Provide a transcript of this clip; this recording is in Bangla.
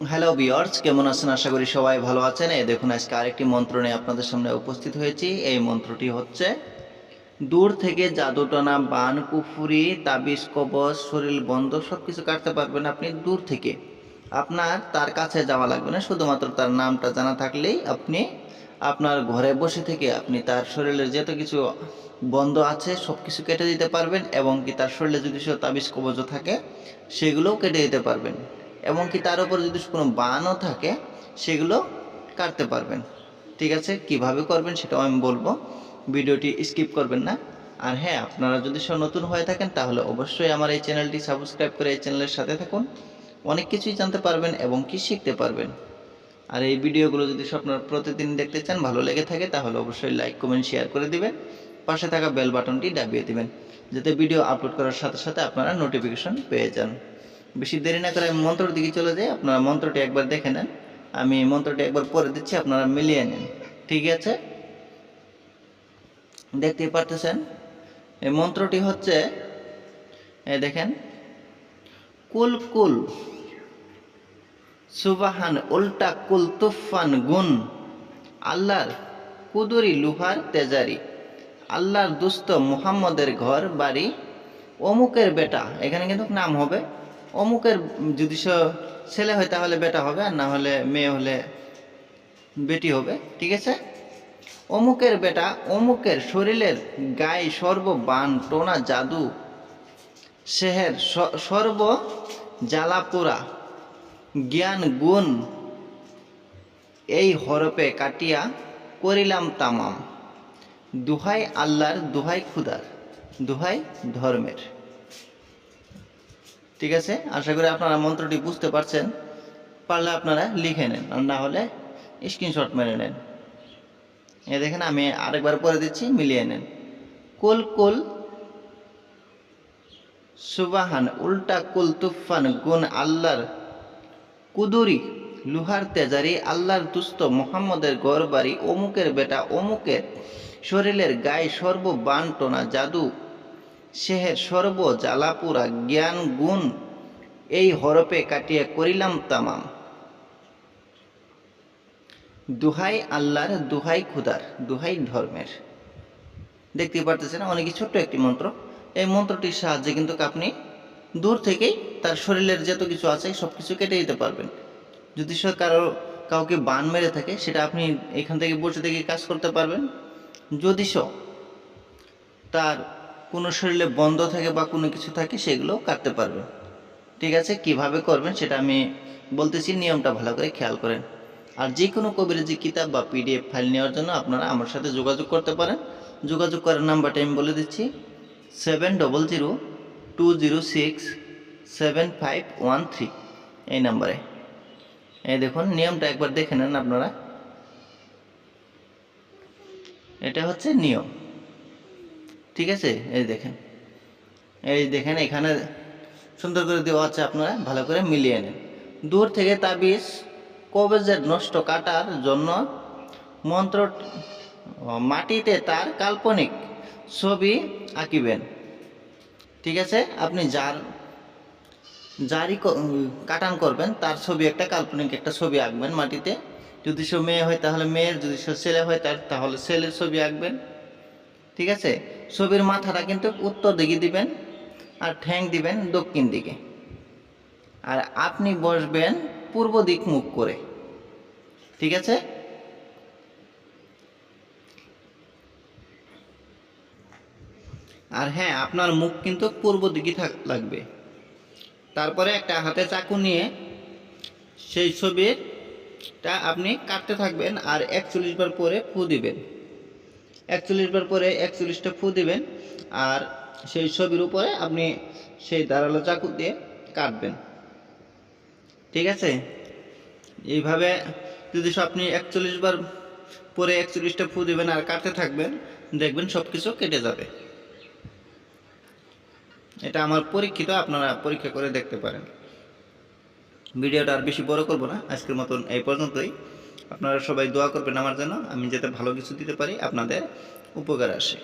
হ্যালো বিয়ার্স কেমন আছেন? আশা করি সবাই ভালো আছেন। এই দেখুন, আজকে আরেকটি মন্ত্র নিয়ে আপনাদের সামনে উপস্থিত হয়েছি। এই মন্ত্রটি হচ্ছে, দূর থেকে জাদুটনা, বান, কুফুরি, তাবিজ কবচ শরীর বন্ধ সব কিছু কাটতে পারবেন আপনি দূর থেকে। আপনার তার কাছে যাওয়া লাগবে না, শুধুমাত্র তার নামটা জানা থাকলেই আপনি আপনার ঘরে বসে থেকে আপনি তার শরীরের যত কিছু বন্ধ আছে সব কিছু কেটে দিতে পারবেন এবং কি তার শরীরে যদি সে তাবিজ কবজ থাকে, সেগুলোও কেটে দিতে পারবেন। এবং কি তার উপর যদি কোনো বানও থাকে, সেগুলো কাটতে পারবেন। ঠিক আছে? কীভাবে করবেন সেটাও আমি বলব। ভিডিওটি স্কিপ করবেন না। আর হ্যাঁ আপনারা যদি সব নতুন হয়ে থাকেন, তাহলে অবশ্যই আমার এই চ্যানেলটি সাবস্ক্রাইব করে এই চ্যানেলের সাথে থাকুন। অনেক কিছুই জানতে পারবেন এবং কি শিখতে পারবেন। আর এই ভিডিওগুলো যদি আপনারা প্রতিদিন দেখতে চান, ভালো লেগে থাকে, তাহলে অবশ্যই লাইক, কমেন্ট, শেয়ার করে দিবেন। পাশে থাকা বেল বাটনটি দাবিয়ে দিবেন, যাতে ভিডিও আপলোড করার সাথে সাথে আপনারা নোটিফিকেশন পেয়ে যান। বেশি দেরি না করে আমি মন্ত্রের দিকে চলে যাই, আপনারা মন্ত্রটি একবার দেখে নেন। আমি মন্ত্রটি একবার পরে দিচ্ছি, আপনারা মিলিয়ে নেন। ঠিক আছে? দেখতেই পারতেছেন? এই মন্ত্রটি হচ্ছে, এই দেখেন, কুল কুল, সুবাহান উল্টা কুল তুফান গুন আল্লাহর কুদুরি লুহার তেজারি, আল্লাহর দুস্থ মুহাম্মদের ঘর বাড়ি, অমুকের বেটা, এখানে কিন্তু নাম হবে অমুকের যদি ছেলে হয় তাহলে বেটা হবে, আর না হলে মেয়ে হলে বেটি হবে, ঠিক আছে? অমুকের বেটা, অমুকের শরীরের গায়ে সর্ব বান টোনা, জাদু, সেহের সর্ব জ্বালাপোড়া জ্ঞান, গুণ, এই হরপে কাটিয়া করিলাম তামাম। দুহাই আল্লাহর, দুহাই খুদার, দুহাই ধর্মের। ঠিক আছে? আশা করি আপনারা মন্ত্রটি বুঝতে পারছেন। পারলে আপনারা লিখে নেন, আর না হলে স্ক্রিনশট মেরে নেন। এ দেখেন, আমি আরেকবার পরে দিচ্ছি, মিলিয়ে নেন। কুল কুল, সুবাহান, উল্টা কুল, তুফান, গুণ, আল্লাহর কুদুরি, লুহার তেজারি, আল্লাহর দুস্থ, মোহাম্মদের গড় বাড়ি অমুকের বেটা, অমুকের শরীরের গায়ে সর্ব বান টোনা, জাদু সেহের সর্ব জ্বালাপুরা জ্ঞান গুণ এই হরপে কাটিয়ে করিলাম তামাম। দুহাই আল্লাহর, দুহাই খুদার, দুহাই ধর্মের। দেখতে পারতেছেন, অনেক ছোট্ট একটি মন্ত্র। এই মন্ত্রটির সাহায্যে কিন্তু আপনি দূর থেকেই তার শরীরের যত কিছু আছে সব কিছু কেটে দিতে পারবেন। যদি সে কারও, কাউকে বান মেরে থাকে, সেটা আপনি এখান থেকে বসে থেকে কাজ করতে পারবেন। যদি সে তার কোনো শরীরে বন্ধ থাকে বা কোনো কিছু থাকে সেগুলো কাটতে পারবেন ঠিক আছে? কীভাবে করবেন সেটা আমি বলতেছি, নিয়মটা ভালো করে খেয়াল করেন। আর যে কোনো কবিরাজি কিতাব বা পিডিএফ ফাইল নেওয়ার জন্য আপনারা আমার সাথে যোগাযোগ করতে পারেন। যোগাযোগ করার নাম্বারটা আমি বলে দিচ্ছি seven double zero two zero six seven five one three এই নাম্বারে। এই দেখুন, নিয়মটা একবার দেখে নেন আপনারা। এটা হচ্ছে নিয়ম। ঠিক আছে? এই দেখেন। এই দেখেন, এখানে সুন্দর করে দেওয়া আছে আপনারা, ভালো করে মিলিয়ে নেন। দূর থেকে তাবিজ কবজের নষ্ট কাটার জন্য মন্ত্র মাটিতে তার কাল্পনিক ছবি আঁকিবেন। ঠিক আছে? আপনি যার, যারই কাটান করবেন, তার ছবি একটা কাল্পনিক একটা ছবি আঁকবেন মাটিতে। যদি সে মেয়ে হয় তাহলে মেয়ের, যদি সে ছেলে হয় তার, তাহলে ছেলের ছবি আঁকবেন। ঠিক আছে? ছবির মাথাটা কিন্তু উত্তর দিকে দিবেন আর ঠ্যাং দিবেন দক্ষিণ দিকে। আর আপনি বসবেন পূর্ব দিক মুখ করে। ঠিক আছে? আর হ্যাঁ আপনার মুখ কিন্তু পূর্ব দিকে লাগবে। তারপরে একটা হাতে চাকু নিয়ে সেই ছবিটা আপনি কাটতে থাকবেন আর একচল্লিশ বার পরে ফু দিবেন। একচল্লিশ বার পরে একচল্লিশটা ফু দিবেন, আর সেই ছবির উপরে আপনি সেই ধারালো চাকু দিয়ে কাটবেন। ঠিক আছে? এইভাবে যদি আপনি একচল্লিশ বার পরে একচল্লিশটা ফু দিবেন আর কাটতে থাকবেন, দেখবেন সব কিছু কেটে যাবে। এটা আমার পরীক্ষিত, আপনারা পরীক্ষা করে দেখতে পারেন। ভিডিওটা আর বেশি বড় করব না, আজকের মতন এই পর্যন্তই। আপনারা সবাই দোয়া করবেন আমার জন্য আমি যাতে ভালো কিছু দিতে পারি, আপনাদের উপকার আসে।